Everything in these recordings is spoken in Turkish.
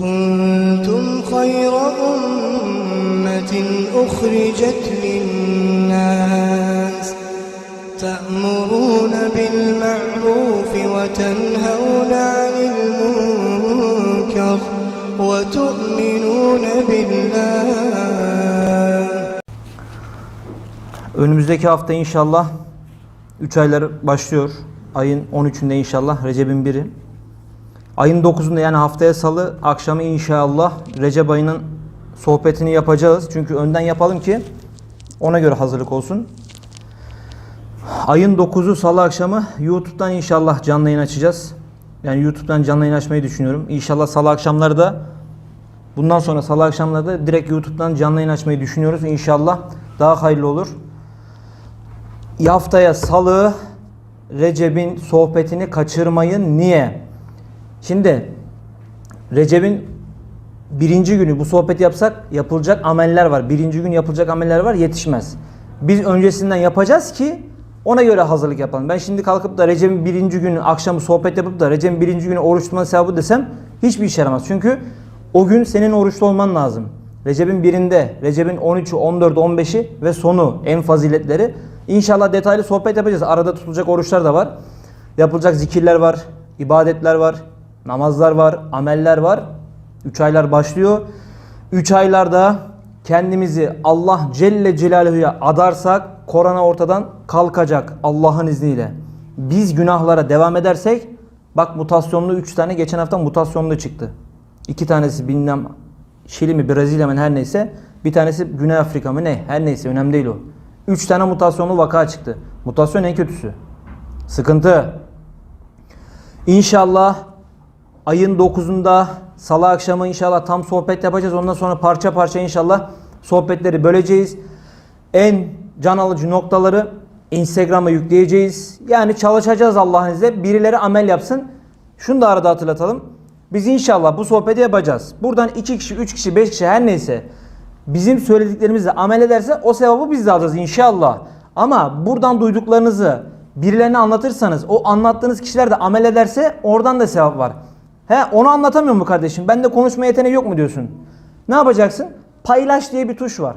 كنتم خير أمة أخرجت للناس تأمرون بالمعروف وتنهون عن المنكر وتؤمنون بالله Önümüzdeki hafta inşallah 3 aylar başlıyor. Ayın 13'ünde inşallah Recep'in biri. Ayın 9'unda yani haftaya salı akşamı inşallah Recep ayının sohbetini yapacağız. Çünkü önden yapalım ki ona göre hazırlık olsun. Ayın 9'u salı akşamı YouTube'dan inşallah canlı yayın açacağız. Yani YouTube'dan canlı yayın açmayı düşünüyorum. İnşallah salı akşamları da bundan sonra salı akşamları da direkt YouTube'dan canlı yayın açmayı düşünüyoruz. İnşallah daha hayırlı olur. Haftaya salı Recep'in sohbetini kaçırmayın. Niye? Şimdi Recep'in birinci günü bu sohbeti yapsak yapılacak ameller var. Birinci gün yapılacak ameller var yetişmez. Biz öncesinden yapacağız ki ona göre hazırlık yapalım. Ben şimdi kalkıp da Recep'in birinci günü akşamı sohbet yapıp da Recep'in birinci günü oruç tutmanın sevabı desem hiçbir işe yaramaz. Çünkü o gün senin oruçlu olman lazım. Recep'in birinde, Recep'in 13'ü, 14'ü, 15'i ve sonu en faziletleri. İnşallah detaylı sohbet yapacağız. Arada tutulacak oruçlar da var. Yapılacak zikirler var, ibadetler var, namazlar var, ameller var. 3 aylar başlıyor. 3 aylarda kendimizi Allah Celle Celaluhu'ya adarsak korona ortadan kalkacak Allah'ın izniyle. Biz günahlara devam edersek bak mutasyonlu 3 tane geçen hafta mutasyonlu çıktı. 2 tanesi bilmem Şili mi Brezilya mı her neyse bir tanesi Güney Afrika mı ne her neyse önemli değil o. 3 tane mutasyonlu vaka çıktı. Mutasyon en kötüsü. Sıkıntı. İnşallah ayın 9'unda salı akşamı inşallah tam sohbet yapacağız. Ondan sonra parça parça inşallah sohbetleri böleceğiz. En can alıcı noktaları Instagram'a yükleyeceğiz. Yani çalışacağız Allah'ın izniyle. Birileri amel yapsın. Şunu da arada hatırlatalım. Biz inşallah bu sohbeti yapacağız. Buradan 2 kişi, 3 kişi, 5 kişi her neyse bizim söylediklerimizle amel ederse o sevabı biz de alacağız inşallah. Ama buradan duyduklarınızı birilerine anlatırsanız o anlattığınız kişiler de amel ederse oradan da sevap var. He onu anlatamıyor mu kardeşim? Bende konuşma yeteneği yok mu diyorsun? Ne yapacaksın? Paylaş diye bir tuş var.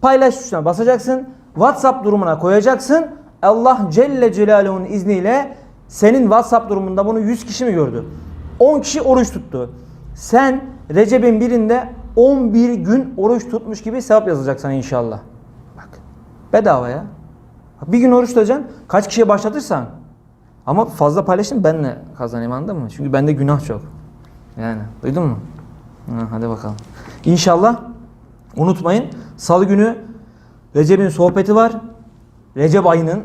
Paylaş tuşuna basacaksın. WhatsApp durumuna koyacaksın. Allah Celle Celaluhu'nun izniyle senin WhatsApp durumunda bunu 100 kişi mi gördü? 10 kişi oruç tuttu. Sen Recep'in birinde 11 gün oruç tutmuş gibi sevap yazacak sana inşallah. Bak bedava ya. Bir gün oruç tutacaksın. Kaç kişiye başlatırsan. Ama fazla paylaşın benle kazanayım anladın mı? Çünkü bende günah çok. Yani duydun mu? Ha, hadi bakalım. İnşallah unutmayın. Salı günü Recep'in sohbeti var. Recep ayının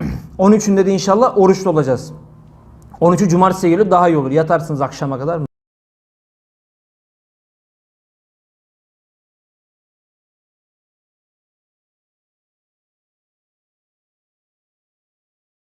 13'ünde de inşallah oruçlu olacağız. 13'ü cumartesiye geliyor daha iyi olur. Yatarsınız akşama kadar.